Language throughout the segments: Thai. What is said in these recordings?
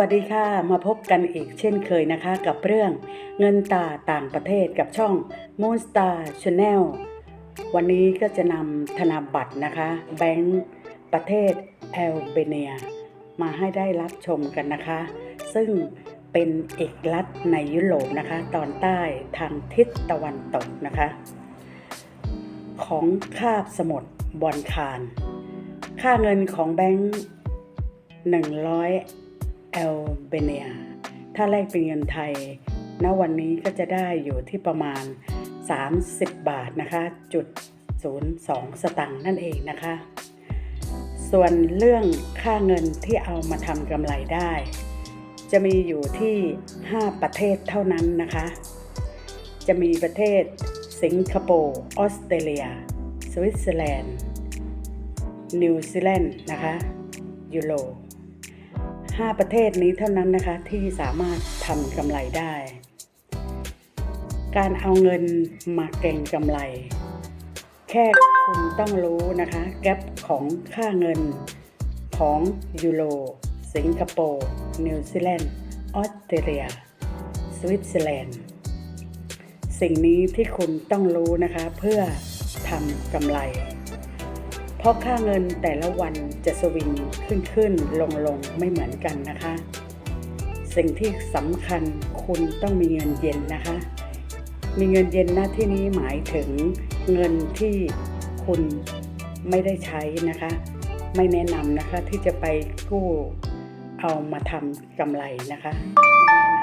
วัสดีค่ะ มาพบกันอีกเช่นเคยนะคะ กับเรื่องเงินตาต่างประเทศกับช่อง Moonstar Channel วันนี้ก็จะนำธนบัตรนะคะ แบงก์ประเทศแอลเบเนีย มาให้ได้รับชมกันนะคะ ซึ่งเป็นเอกลักษณ์ในยุโรปนะคะ ตอนใต้ทางทิศตะวันตกนะคะ ของคาบสมุทรบอลคานค่าเงินของแบงก์100 แอลเบเนีย ถ้าแลกเป็นเงินไทยณวันนี้ก็จะได้อยู่ที่ประมาณ 30 บาทนะคะจุด02 สตังค์นั่นเองนะคะ ส่วนเรื่องค่าเงินที่เอามาทำกำไรได้ จะมีอยู่ที่ 5 ประเทศเท่านั้นนะคะ จะมีประเทศสิงคโปร์ออสเตรเลีย สวิตเซอร์แลนด์ นิวซีแลนด์นะคะ ยูโร 5 ประเทศนี้เท่านั้นนะคะที่สามารถทำกำไรได้ การเอาเงินมาเก็งกำไร แค่คุณต้องรู้นะคะแกลบของค่าเงินของยูโร สิงคโปร์ นิวซีแลนด์ ออสเตรเลีย สวิตเซอร์แลนด์ สิ่งนี้ที่คุณต้องรู้นะคะเพื่อทำกำไรเพ ราะค่าเงินแต่ละวันจะสวิงขึ้นขึ้นลงลงไม่เหมือนกันนะคะ สิ่งที่สำคัญคุณต้องมีเงินเย็นนะคะ มีเงินเย็นหน้าที่นี้หมายถึงเงินที่คุณไม่ได้ใช้นะคะ ไม่แนะนำนะคะที่จะไปกู้เอามาทำกำไรนะคะแนะน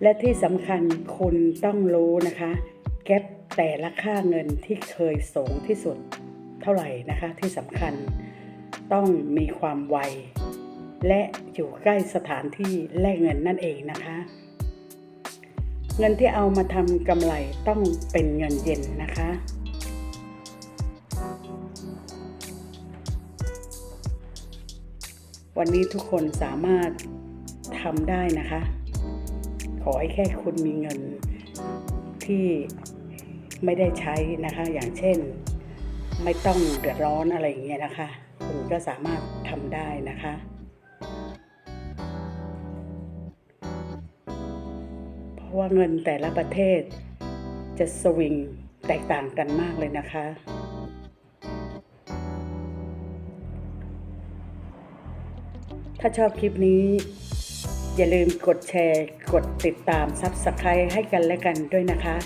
ำและที่สำคัญคุณต้องรู้นะคะ แก็บแต่ละค่าเงินที่เคยสูงที่สุด เท่าไหร่นะคะที่สำคัญต้องมีความไว และอยู่ใกล้สถานที่แลกเงินนั่นเองนะคะ เงินที่เอามาทำกำไรต้องเป็นเงินเย็นนะคะ วันนี้ทุกคนสามารถทำได้นะคะ ขอให้แค่คุณมีเงินที่ไม่ได้ใช้นะคะ อย่างเช่น ไม่ต้องเดือดร้อนอะไรอย่างเงี้ยนะคะคุณก็สามารถทำได้นะคะเพราะว่าเงินแต่ละประเทศจะสวิงแตกต่างกันมากเลยนะคะ ถ้าชอบคลิปนี้ อย่าลืมกดแชร์ กดติดตาม Subscribe ให้กันและกันด้วยนะคะ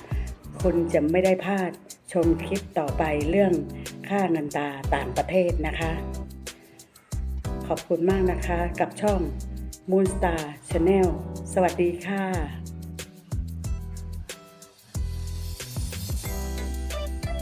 คุณจะไม่ได้พลาด ชมคลิปต่อไปเรื่องค่าเงินตาต่างประเทศนะคะ ขอบคุณมากนะคะกับช่อง Moonstar Channel สวัสดีค่ะ